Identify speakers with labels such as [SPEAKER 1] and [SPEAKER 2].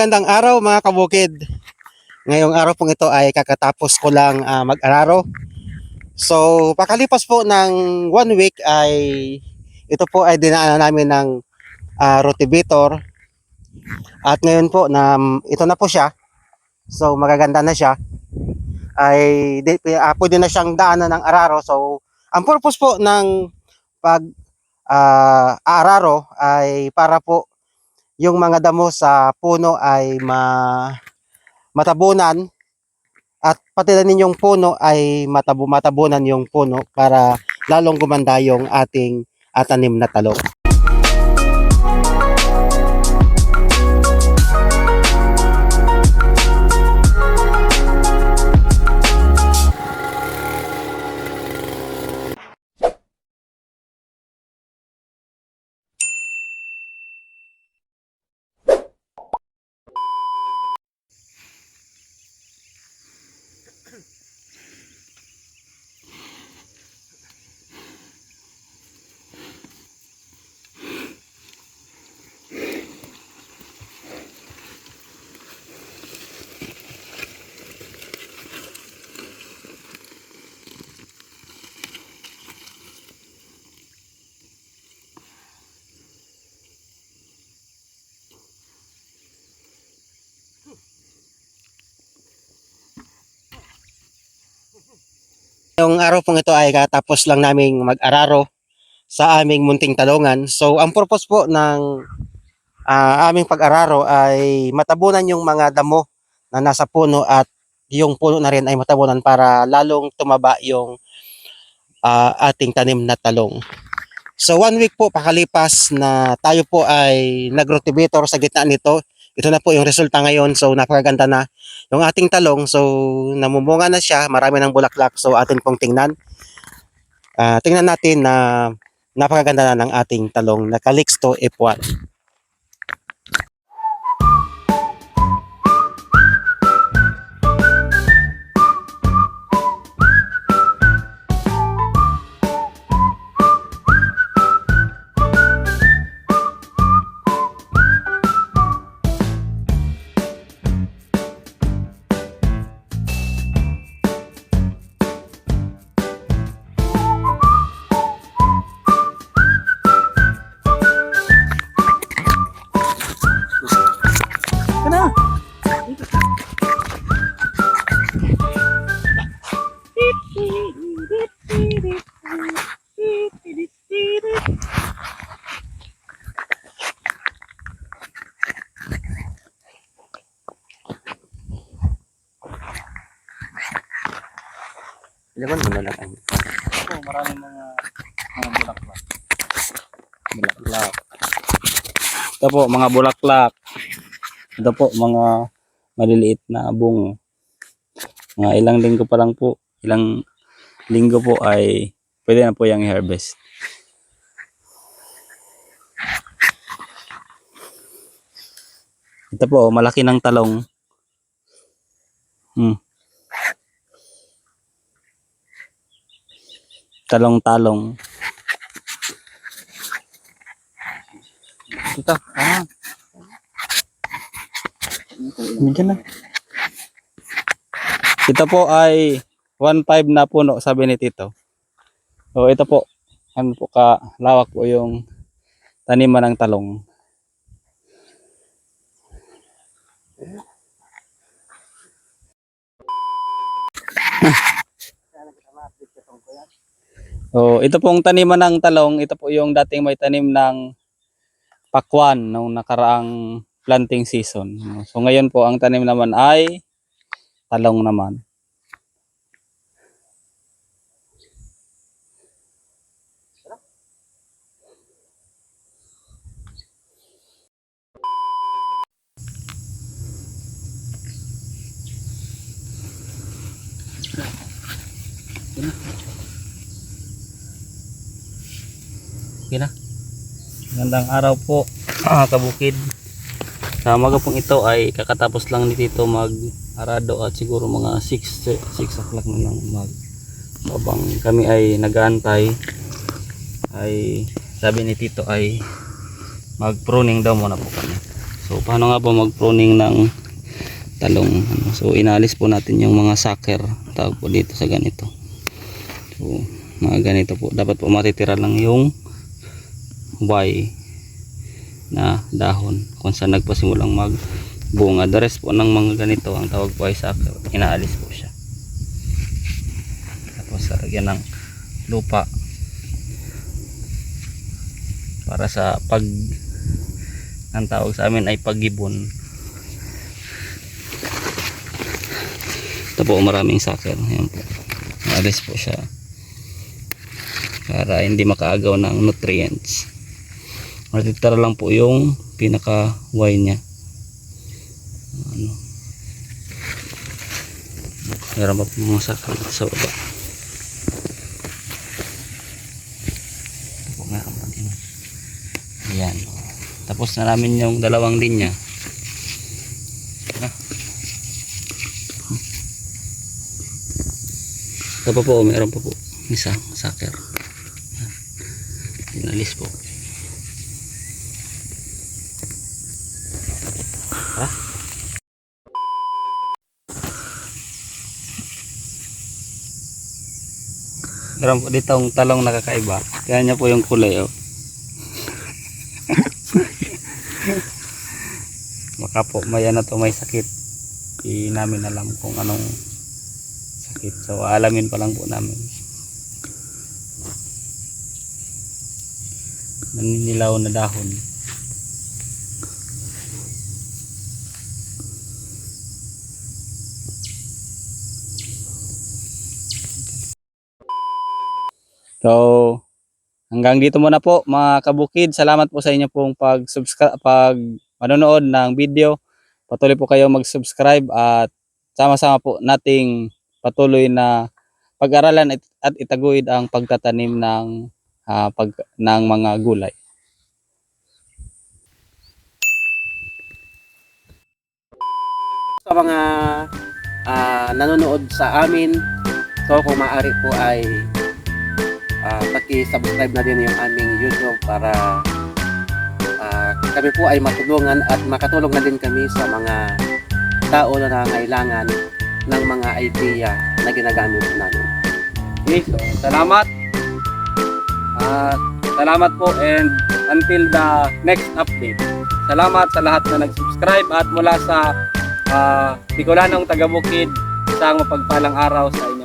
[SPEAKER 1] Magandang araw mga kabukid. Ngayong araw pong ito ay kakatapos ko lang ah, mag-araro. So, pakalipas po ng one week ay ito po ay dinaanan namin ng ah, rotivator. At ngayon po na ito na po siya. So, magaganda na siya. Ay di, ah, pwede na siyang daanan ng araro. So, ang purpose po ng pag ah, araro ay para po yung mga damo sa puno ay ma matabunan at pati na ninyong puno ay matabu matabunan yung puno para lalong gumanda yung ating atanim na talong. Yung araw pong ito ay katapos lang naming mag-araro sa aming munting talungan. So ang purpose po ng ah, aming pag-araro ay matabunan yung mga damo na nasa puno at yung puno na rin ay matabunan para lalong tumaba yung ah, ating tanim na talong. So one week po pakalipas na tayo po ay nag-rotivator sa gitna nito. Ito na po yung resulta ngayon. So napakaganda na yung ating talong. So namumunga na siya, marami ng bulaklak. So atin pong tingnan. Ah, tingnan natin na napakaganda na ng ating talong na Calixto F1. Na lang ang
[SPEAKER 2] po, maraming mga mga bulaklak. Bulaklak. Ito po, mga bulaklak. Ito po, mga maliliit na bungo. Mga ilang linggo pa lang po. Ilang linggo po ay pwede na po yung i-harvest. Ito po, malaki ng talong. Hmm. Talong-talong. Ito, ah. Medyo na. Ito po ay 1.5 na puno, sabi ni Tito. So ito po, ano po ka lawak po yung taniman ng talong. So, ito pong taniman ng talong, ito po yung dating may tanim ng pakwan nung nakaraang planting season. So, ngayon po ang tanim naman ay talong naman. Gandang araw po, mga kabukid. Sa umaga pong ito ay kakatapos lang ni Tito mag-arado at siguro mga 6, 6 o'clock na lang mag habang kami ay nag-aantay ay sabi ni Tito ay mag-pruning daw muna po kami. So paano nga po mag-pruning ng talong? Ano? So inalis po natin yung mga sucker tawag po dito sa ganito. So mga ganito po. Dapat po matitira lang yung Y na dahon kung saan nagpasimulang magbunga. The rest po ng mga ganito ang tawag po ay sucker. Inaalis po siya. Tapos lagyan ng lupa para sa pag ang tawag sa amin ay pagibon ito po maraming sakal ayan po alis po siya para hindi makaagaw ng nutrients matitira lang po yung pinaka Y niya ano meron pa po mga sakal sa baba ito po meron pa din Ayan. Tapos na namin yung dalawang linya. Ito pa po, meron pa po. Isa, sucker. Inalis po. Meron po ditong talong nakakaiba. Kaya niya po yung kulay oh. baka po may ano to may sakit di namin alam kung anong sakit so alamin pa lang po namin naninilaw na dahon so Hanggang dito muna po mga kabukid. Salamat po sa inyo pong pag-subscribe, pag manonood ng video. Patuloy po kayo mag-subscribe at sama-sama po nating patuloy na pag-aralan at, itaguid ang pagtatanim ng ah, pag ng mga gulay.
[SPEAKER 1] sa mga ah, nanonood sa amin. So kung maaari po ay paki-subscribe na din yung aming YouTube para ah, kami po ay matulungan at makatulong na din kami sa mga tao na nangailangan ng mga idea na ginagamit namin.
[SPEAKER 2] Okay, so salamat. At salamat po and until the next update. Salamat sa lahat na nag-subscribe at mula sa uh, Bicolanong Tagabukid, isang mapagpalang araw sa inyo.